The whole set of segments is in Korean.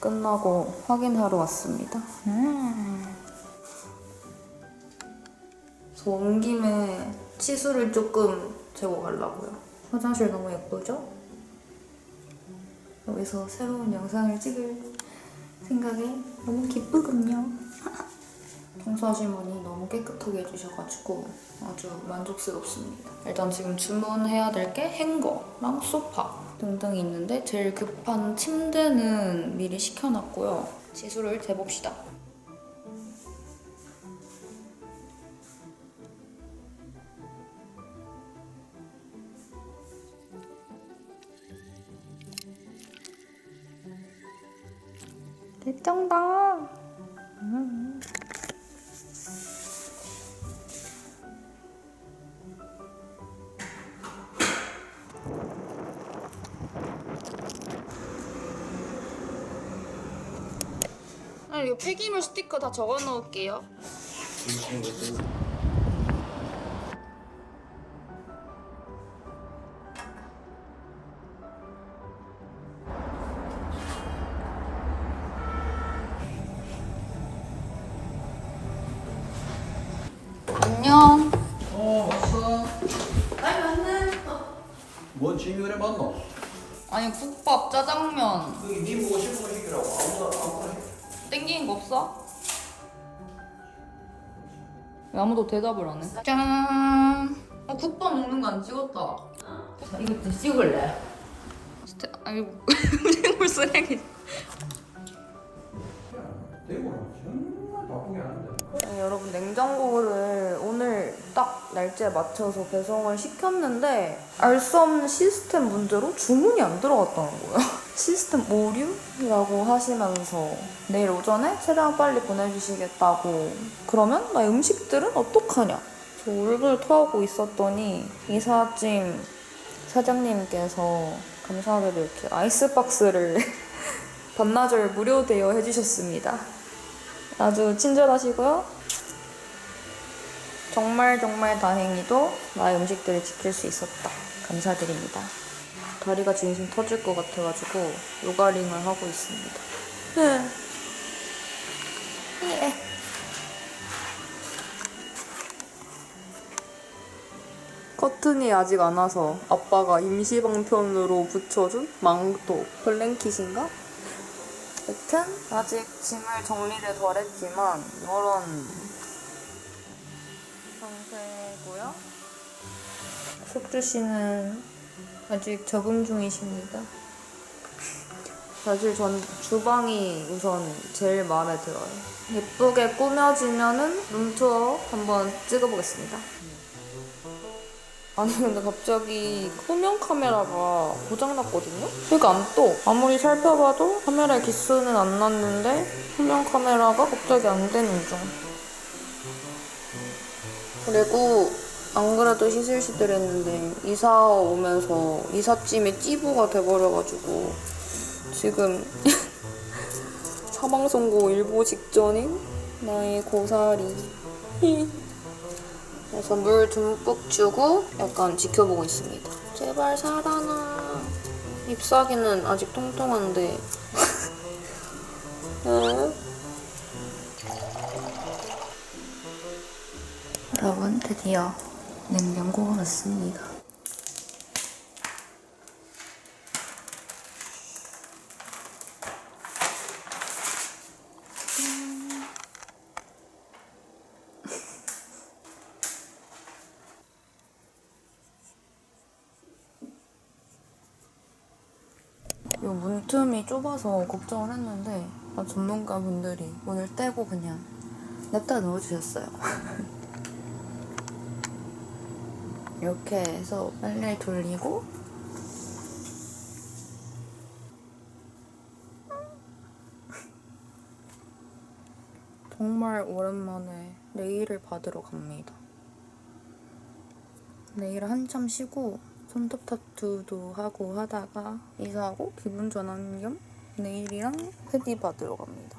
끝나고 확인하러 왔습니다. 음. 온 김에 치수를 조금 재고 가려고요. 화장실 너무 예쁘죠? 여기서 새로운 영상을 찍을 생각에 너무 기쁘군요. 청소하시머니 너무 깨끗하게 해주셔가지고 아주 만족스럽습니다. 일단 지금 주문해야 될 게 행거랑 소파 등등이 있는데 제일 급한 침대는 미리 시켜놨고요. 지수를 재봅시다. 대짱다. 이거 폐기물 스티커 다 적어 놓을게요. 대답을 안 해? 짠. 어 국밥 먹는 거 안 찍었다. 이것도 찍을래? 진짜 아니 음식물 쓰레기. 바쁘게 하는데. 네, 여러분 냉장고를 오늘 딱 날짜에 맞춰서 배송을 시켰는데 알 수 없는 시스템 문제로 주문이 안 들어갔다는 거예요. 시스템 오류라고 하시면서 내일 오전에 최대한 빨리 보내주시겠다고 그러면 나 음식들은 어떡하냐? 저 울불 토하고 있었더니 이삿짐 사장님께서 감사하게도 이렇게 아이스박스를 반나절 무료 대여 해 주셨습니다. 아주 친절하시고요. 정말 정말 다행히도 나의 음식들을 지킬 수 있었다. 감사드립니다. 다리가 진심 터질 것 같아가지고 요가링을 하고 있습니다. 네. 예. 커튼이 아직 안 와서 아빠가 임시 방편으로 붙여준 망토 블랭킷인가? 여튼 아직 짐을 정리를 덜 했지만 이런 상태고요. 숙주 씨는 아직 적응 중이십니다. 사실 전 주방이 우선 제일 마음에 들어요. 예쁘게 꾸며지면은 룸투어 한번 찍어보겠습니다. 아니 근데 갑자기 후면 카메라가 고장났거든요? 그러니까 안 떠. 아무리 살펴봐도 카메라에 기스는 안 났는데 후면 카메라가 갑자기 안 되는 중. 그리고 안 그래도 시들시들했는데 이사 오면서 이삿짐이 찌부가 돼버려가지고 지금 사망 선고 일보 직전인 나의 고사리. 그래서 물 듬뿍 주고 약간 지켜보고 있습니다. 제발 살아나. 잎사귀는 아직 통통한데. 응? 여러분 드디어 냉장고가 왔습니다. 이 문틈이 좁아서 걱정을 했는데 아, 전문가분들이 오늘 떼고 그냥 냅다 넣어주셨어요. 이렇게 해서 빨래 돌리고 정말 오랜만에 네일을 받으러 갑니다. 내일 한참 쉬고 손톱 타투도 하고 하다가 이사하고 기분 전환 겸 네일이랑 패디 받으러 갑니다.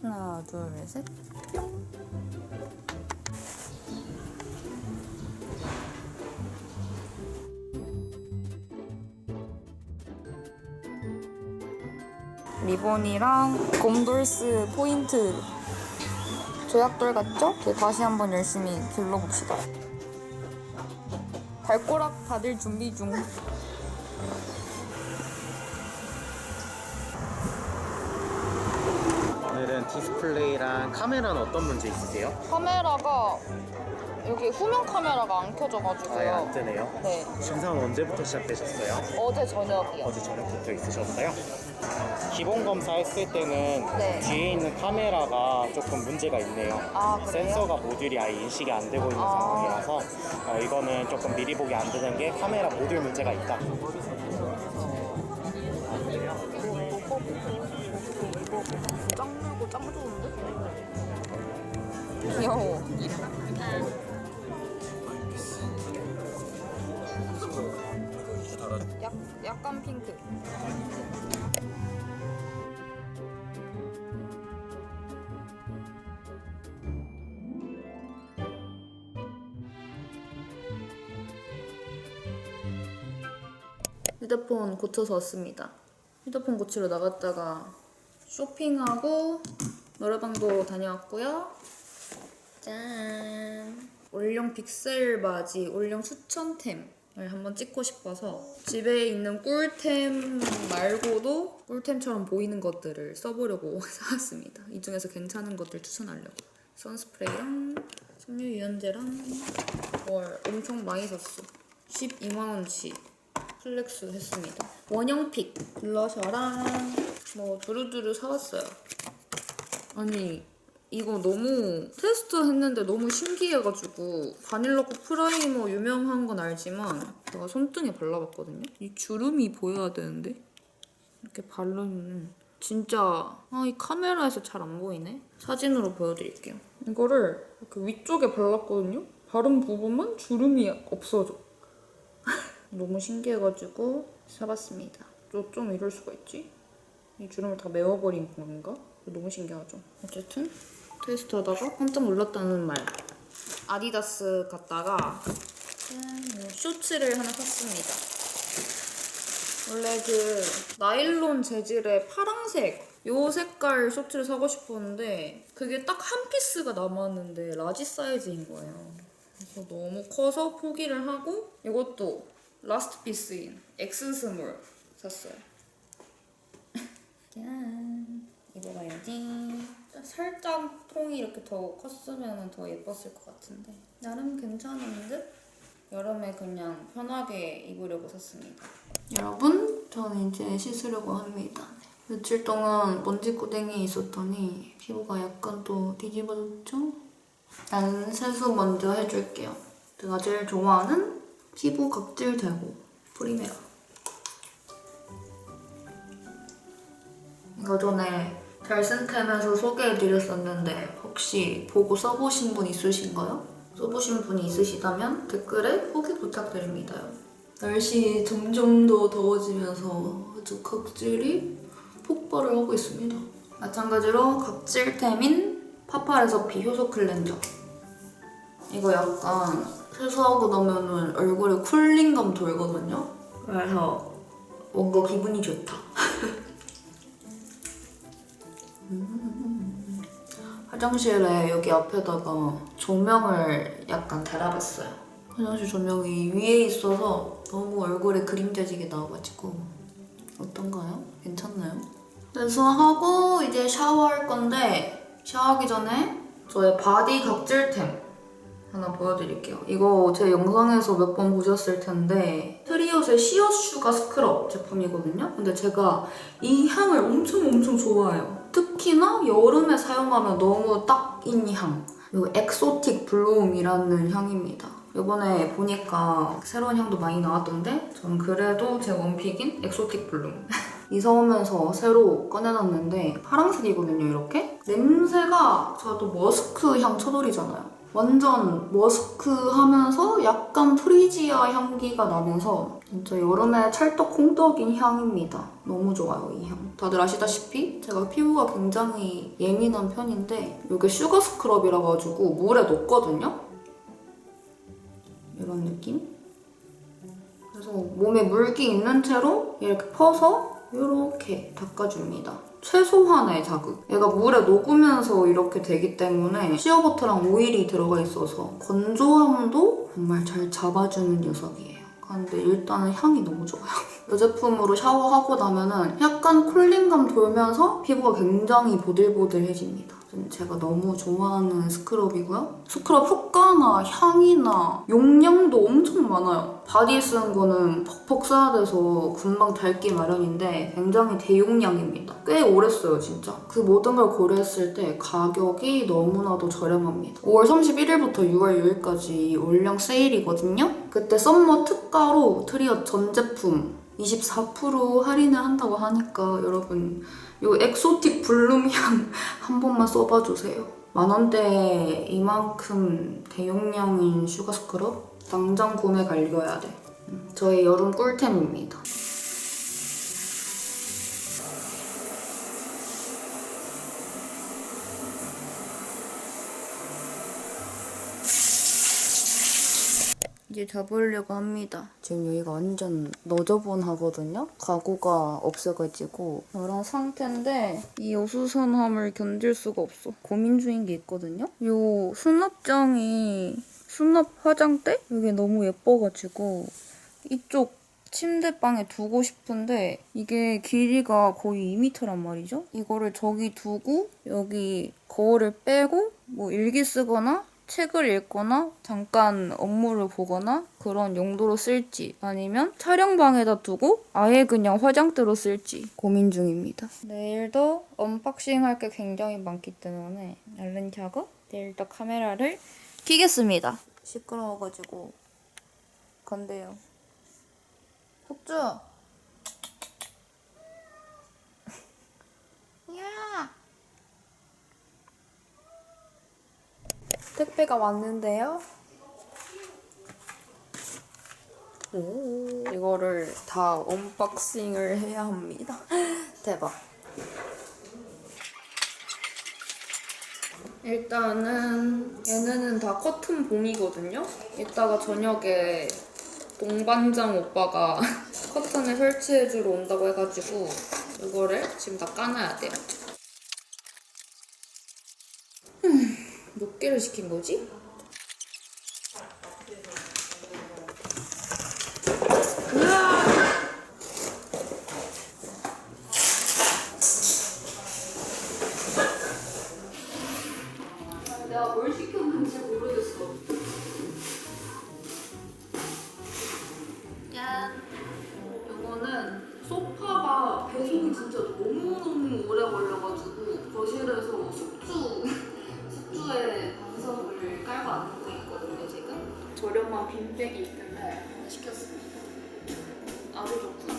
하나, 둘, 셋, 뿅! 리본이랑 곰돌스 포인트 조약돌 같죠? 네, 다시 한번 열심히 길러봅시다. 발꼬락 다들 준비 중. 오늘은 디스플레이랑 카메라는 어떤 문제 있으세요? 카메라가 여기 후면 카메라가 안 아예 켜져가지고요. 안 뜨네요. 네, 증상은 언제부터 시작되셨어요? 어제 저녁이요. 어제 저녁부터 있으셨어요? 기본 검사 했을 때는 네. 뒤에 있는 카메라가 조금 문제가 있네요. 아, 그래요? 센서가 모듈이 아예 인식이 안 되고 있는 아. 상황이라서 어, 이거는 조금 미리 보기 안 되는 게 카메라 모듈 문제가 있다. 약, 약간 핑크. 휴대폰 고쳐서 왔습니다. 휴대폰 고치러 나갔다가 쇼핑하고 노래방도 다녀왔고요. 짠! 올영 픽셀 바지, 올영 수천템을 한번 찍고 싶어서 집에 있는 꿀템 말고도 꿀템처럼 보이는 것들을 써보려고 사왔습니다. 이 중에서 괜찮은 것들 추천하려고. 선스프레이랑 섬유 유연제랑 뭘 엄청 많이 샀어. 12만원치. 플렉스 했습니다. 원형픽 블러셔랑 뭐 두루두루 사왔어요. 아니 이거 너무 테스트 했는데 너무 신기해가지고 바닐라코 프라이머 유명한 건 알지만 제가 손등에 발라봤거든요. 이 주름이 보여야 되는데 이렇게 바르면 진짜 아, 이 카메라에서 잘 안 보이네. 사진으로 보여드릴게요. 이거를 이렇게 위쪽에 발랐거든요. 바른 부분만 주름이 없어져. 너무 신기해가지고 사봤습니다. 또좀 이럴 수가 있지? 이 주름을 다 메워버린 건가? 너무 신기하죠. 어쨌든 테스트 하다가 깜짝 놀랐다는 말. 아디다스 갔다가 쇼츠를 하나 샀습니다. 원래 그 나일론 재질의 파랑색 요 색깔 쇼츠를 사고 싶었는데 그게 딱 한 피스가 남았는데 라지 사이즈인 거예요. 그래서 너무 커서 포기를 하고 이것도 라스트 피스인 엑스 스몰 샀어요. 짠 입어봐야지. 살짝 통이 이렇게 더 컸으면 더 예뻤을 것 같은데 나름 괜찮은 듯? 여름에 그냥 편하게 입으려고 샀습니다. 여러분, 저는 이제 씻으려고 합니다. 며칠 동안 먼지 고댕이 있었더니 피부가 약간 또 뒤집어졌죠? 나는 세수 먼저 해줄게요. 제가 제일 좋아하는 피부 각질 제거 프리메라. 이거 전에 결승템에서 소개해드렸었는데 혹시 보고 써보신 분 있으신가요? 써보신 분이 있으시다면 댓글에 후기 부탁드립니다. 날씨 점점 더 더워지면서 아주 각질이 폭발을 하고 있습니다. 마찬가지로 각질템인 파파레서피 효소 클렌저. 이거 약간 세수하고 나면은 얼굴에 쿨링감 돌거든요. 그래서 뭔가 기분이 좋다. 화장실에 여기 앞에다가 조명을 약간 달아봤어요. 화장실 조명이 위에 있어서 너무 얼굴에 그림자지게 나와가지고 어떤가요? 괜찮나요? 세수하고 이제 샤워할 건데 샤워하기 전에 저의 바디 각질템 하나 보여드릴게요. 이거 제 영상에서 몇 번 보셨을 텐데 트리옷의 시어 슈가 스크럽 제품이거든요. 근데 제가 이 향을 엄청 엄청 좋아해요. 특히나 여름에 사용하면 너무 딱인 향. 이거 엑소틱 블룸이라는 향입니다. 이번에 보니까 새로운 향도 많이 나왔던데 저는 그래도 제 원픽인 엑소틱 블룸 이사 오면서 새로 꺼내놨는데 파란색이거든요 이렇게 냄새가 저도 머스크 향 쳐돌이잖아요 완전 머스크 하면서 약간 프리지아 향기가 나면서 진짜 여름에 찰떡 홍떡인 향입니다. 너무 좋아요, 이 향. 다들 아시다시피 제가 피부가 굉장히 예민한 편인데 이게 슈가 스크럽이라 가지고 물에 녹거든요? 이런 느낌? 그래서 몸에 물기 있는 채로 이렇게 퍼서 이렇게 닦아줍니다. 최소한의 자극. 얘가 물에 녹으면서 이렇게 되기 때문에 시어버터랑 오일이 들어가 있어서 건조함도 정말 잘 잡아주는 녀석이에요. 근데 일단은 향이 너무 좋아요. 이 제품으로 샤워하고 나면은 약간 쿨링감 돌면서 피부가 굉장히 보들보들해집니다. 제가 너무 좋아하는 스크럽이고요. 스크럽 효과나 향이나 용량도 엄청 많아요. 바디 쓰는 거는 퍽퍽 써야 돼서 금방 닳기 마련인데 굉장히 대용량입니다. 꽤 오래 써요, 진짜. 그 모든 걸 고려했을 때 가격이 너무나도 저렴합니다. 5월 31일부터 6월 6일까지 올영 세일이거든요. 그때 썸머 특가로 트리어 전 제품 24% 할인을 한다고 하니까 여러분 요 엑소틱 블룸향 한 번만 써봐주세요. 만 원대에 이만큼 대용량인 슈가 스크럽 당장 구매 갈겨야 돼. 음, 저의 여름 꿀템입니다. 이제 잡으려고 합니다. 지금 여기가 완전 너저분하거든요? 가구가 없어가지고 이런 상태인데 이 어수선함을 견딜 수가 없어. 고민 중인 게 있거든요? 요 수납장이 수납 화장대? 이게 너무 예뻐가지고 이쪽 침대방에 두고 싶은데 이게 길이가 거의 2m란 말이죠? 이거를 저기 두고 여기 거울을 빼고 뭐 일기 쓰거나 책을 읽거나 잠깐 업무를 보거나 그런 용도로 쓸지 아니면 촬영방에다 두고 아예 그냥 화장대로 쓸지 고민 중입니다. 내일도 언박싱 할 게 굉장히 많기 때문에 얼른 작업 내일도 카메라를 켜겠습니다. 시끄러워가지고 건데요. 속주! 야! 택배가 왔는데요. 오, 이거를 다 언박싱을 해야 합니다. 대박. 일단은 얘네는 다 커튼 봄이거든요. 이따가 저녁에 동반장 오빠가 커튼을 설치해주러 온다고 해가지고 이거를 지금 다 까놔야 돼요. 음, 몇 개를 시킨 거지? 지금. 저렴한 빈백이 있길래 시켰습니다. 아주 좋구나.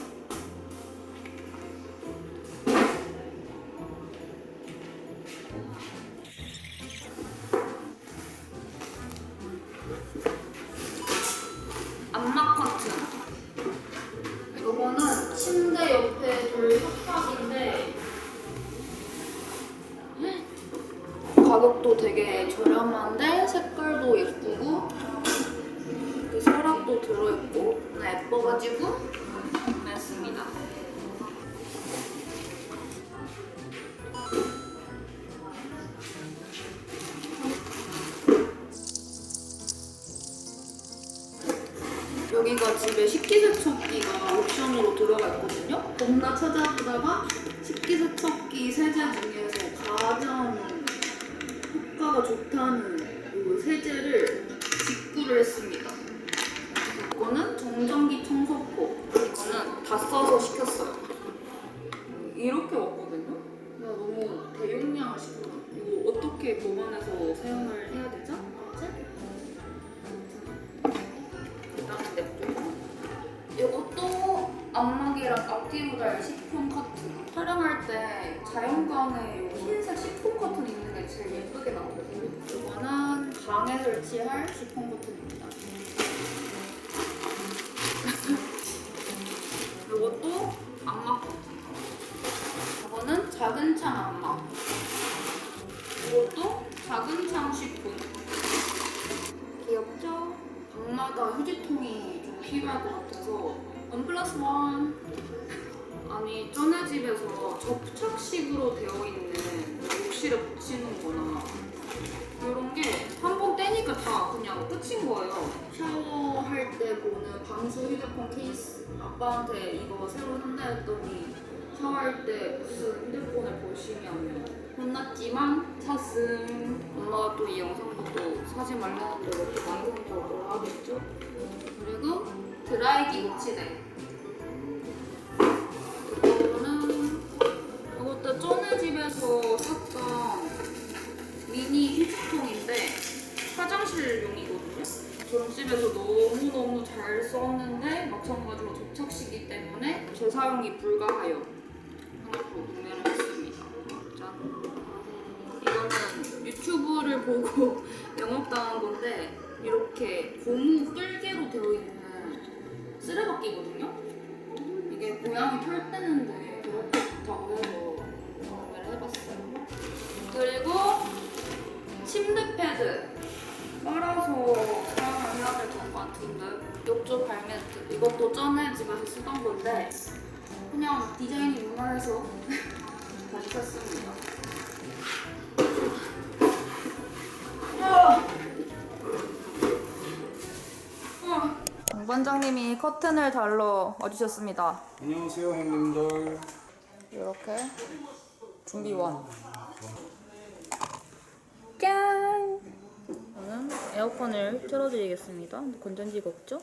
암막 커튼. 이거는 침대 옆에 둘 협박인데 가격도 되게 저렴한데 색깔도 예쁘고 들어있고 나 예뻐가지고 구매했습니다. 여기가 집에 식기세척기가 옵션으로 들어가 있거든요. 겁나 찾아보다가 식기세척기 세제 중에서 가장 효과가 좋다는 이 세제를 직구를 했습니다. 이거는 정전기 청소포, 이거는 다 써서 시켰어요. 이렇게 왔거든요. 나 너무 대용량을 시켰나? 이거 어떻게 보관해서 사용을 해야 되죠? 이제? 일단은 냅두고 이것도 안막이랑 앞뒤로 달 시폰 커튼 촬영할 때 자연광에 이 흰색 시폰 커튼 있는 게 제일 예쁘게 나오거든요 이거는 방에 설치할 시폰 커튼입니다 이것도 안막 커튼 이거는 작은 창 안막 이것도 작은 창 시폰 귀엽죠? 것 같아서 원 플러스 원 아니 전에 집에서 접착식으로 되어 있는 욕실에 붙이는 거나 이런 게 한 번 떼니까 다 그냥 끝인 거예요. 샤워할 때 보는 방수 휴대폰 케이스. 아빠한테 이거 새로 산다 했더니 샤워할 때 무슨 휴대폰을 보시면 혼났지만 샀음. 엄마가 또 이 영상 보고 사지 말라는데 이렇게 완성도 뭘 하겠죠? 그리고 드라이기 거치대. 이거는 이것도 전에 집에서 샀던 미니 휴지통인데 화장실용이거든요. 저는 집에서 너무너무 잘 썼는데 마찬가지로 접착시기 때문에 재사용이 불가하여 하나로 구매를 했습니다. 짠. 이거는 유튜브를 보고 영업당한 건데 이렇게 고무 끌개로 되어 있는 쓰레받기거든요. 이게 모양이 털 때는데 그렇게 좋다고 해서 구매를 해봤어요. 그리고 침대 패드 빨아서 사용을 해야 될 것 같은데 욕조 발매트 이것도 전에 집에서 쓰던 건데 그냥 디자인이 무난해서 다시 샀습니다. 정 반장님이 커튼을 달러 와주셨습니다. 안녕하세요 형님들 이렇게 준비 완. 짠. 저는 에어컨을 틀어드리겠습니다. 건전지가 없죠?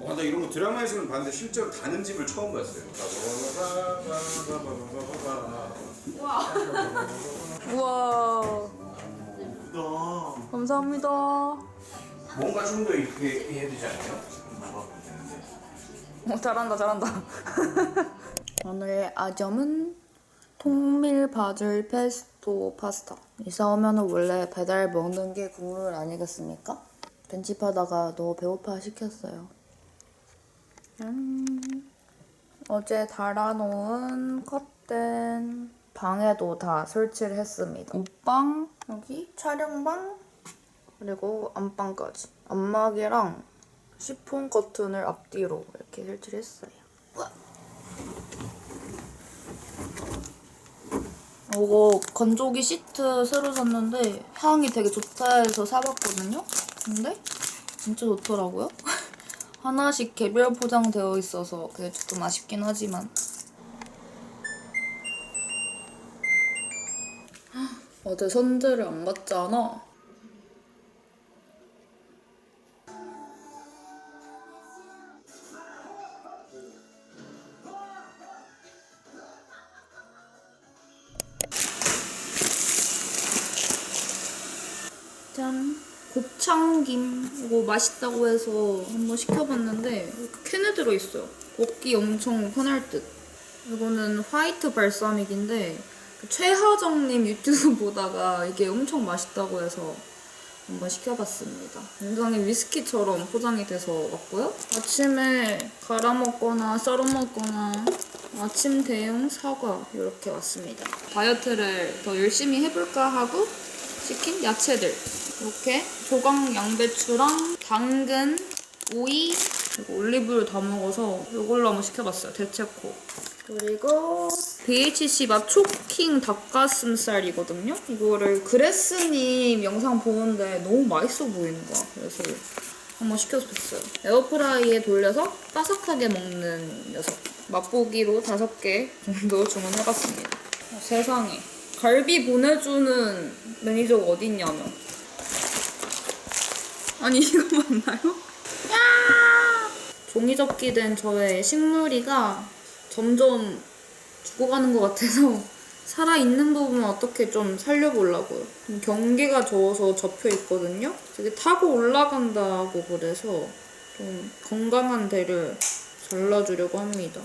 어, 나 이런 거 드라마에서는 봤는데 실제로 다는 집을 처음 봤어요 우와. 감사합니다. 뭔가 좀 더 이렇게 해야 되지 않나요? 어, 잘한다, 잘한다. 오늘의 아점은 통밀 바질 페스토 파스타. 이사 오면은 원래 배달 먹는 게 국룰 아니겠습니까? 벤치하다가 너무 배고파 시켰어요. 음. 어제 달아놓은 커튼 방에도 다 설치를 했습니다. 옷방, 여기 촬영방, 그리고 안방까지. 안막이랑 시폰 커튼을 앞뒤로 이렇게 설치를 했어요. 우와. 이거 건조기 시트 새로 샀는데 향이 되게 좋다 해서 사봤거든요? 근데 진짜 좋더라고요. 하나씩 개별 포장되어 있어서 그게 조금 아쉽긴 하지만 어제 선재를 안 갔잖아. 곱창김 이거 맛있다고 해서 한번 시켜봤는데 캔에 들어있어요. 먹기 엄청 편할 듯. 이거는 화이트 발사믹인데 그 최하정님 유튜브 보다가 이게 엄청 맛있다고 해서 한번 시켜봤습니다. 굉장히 위스키처럼 포장이 돼서 왔고요. 아침에 갈아 먹거나 썰어 먹거나 아침 대용 사과 이렇게 왔습니다. 다이어트를 더 열심히 해볼까 하고 시킨 야채들 이렇게 조각 양배추랑 당근, 오이 그리고 올리브유 다 먹어서 이걸로 한번 시켜봤어요. 대체코. 그리고 BHC 맛 초킹 닭가슴살이거든요. 이거를 그레스님 영상 보는데 너무 맛있어 보이는 거야. 그래서 한번 시켜봤어요. 에어프라이에 돌려서 바삭하게 먹는 녀석. 맛보기로 다섯 개 정도 주문해봤습니다. 어, 세상에. 갈비 보내주는 매니저가 어딨냐면. 아니, 이거 맞나요? 야! 종이 접기 된 저의 식물이가 점점 죽어가는 것 같아서 살아있는 부분 어떻게 좀 살려보려고요. 좀 경계가 저어서 접혀 있거든요. 되게 타고 올라간다고 그래서 좀 건강한 데를 잘라주려고 합니다.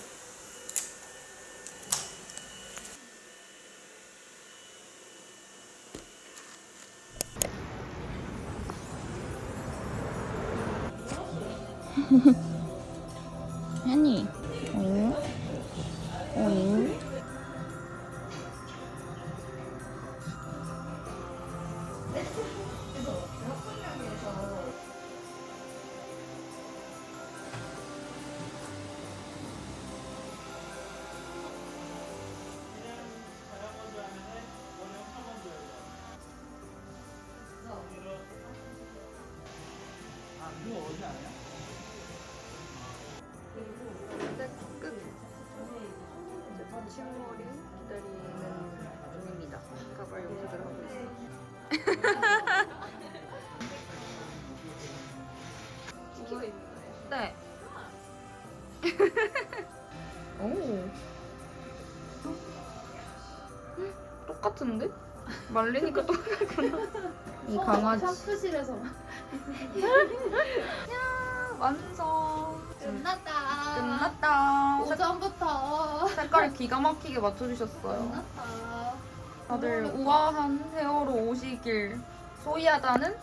哼 哼 똑같은데? 말리니까 똑같구나. 이 강아지. 샴푸실에서 야, 완성. 끝났다. 끝났다. 색- 오전부터 색깔이 기가 막히게 맞춰주셨어요. 끝났다. 다들 우아한 헤어로 오시길. 소이하다는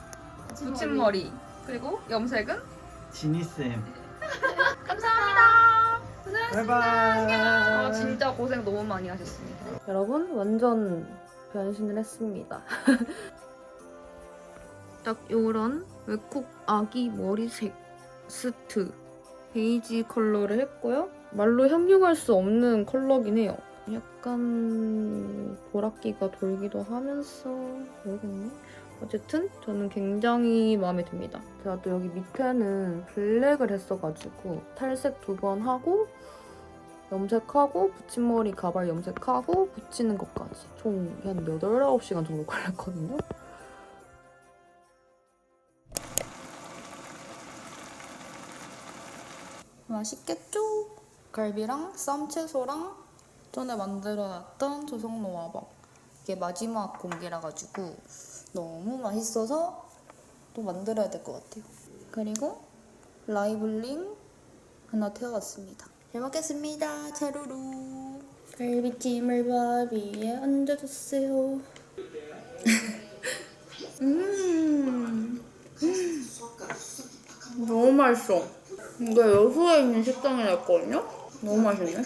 붙임머리. 그리고 염색은 지니쌤. 감사합니다. 바이바이. 아, 진짜 고생 너무 많이 하셨습니다. 여러분, 완전 변신을 했습니다. 딱 요런 웨콕 아기 머리색 스트 베이지 컬러를 했고요. 말로 형용할 수 없는 컬러긴 해요. 약간 보랏기가 돌기도 하면서 모르겠네. 어쨌든 저는 굉장히 마음에 듭니다. 제가 또 여기 밑에는 블랙을 했어가지고 탈색 두 번 하고 염색하고 붙임머리 가발 염색하고 붙이는 것까지 총 한 8, 9시간 정도 걸렸거든요. 맛있겠죠? 갈비랑 쌈채소랑 전에 만들어놨던 조성노화밥 이게 마지막 공기라 가지고 너무 맛있어서 또 만들어야 될 것 같아요. 그리고 라이블링 하나 태워왔습니다. 잘 먹겠습니다. 차루루. 갈비찜을 밥 위에 얹어주세요. 음. 너무 맛있어. 이게 여수에 있는 식당이었거든요? 너무 맛있네.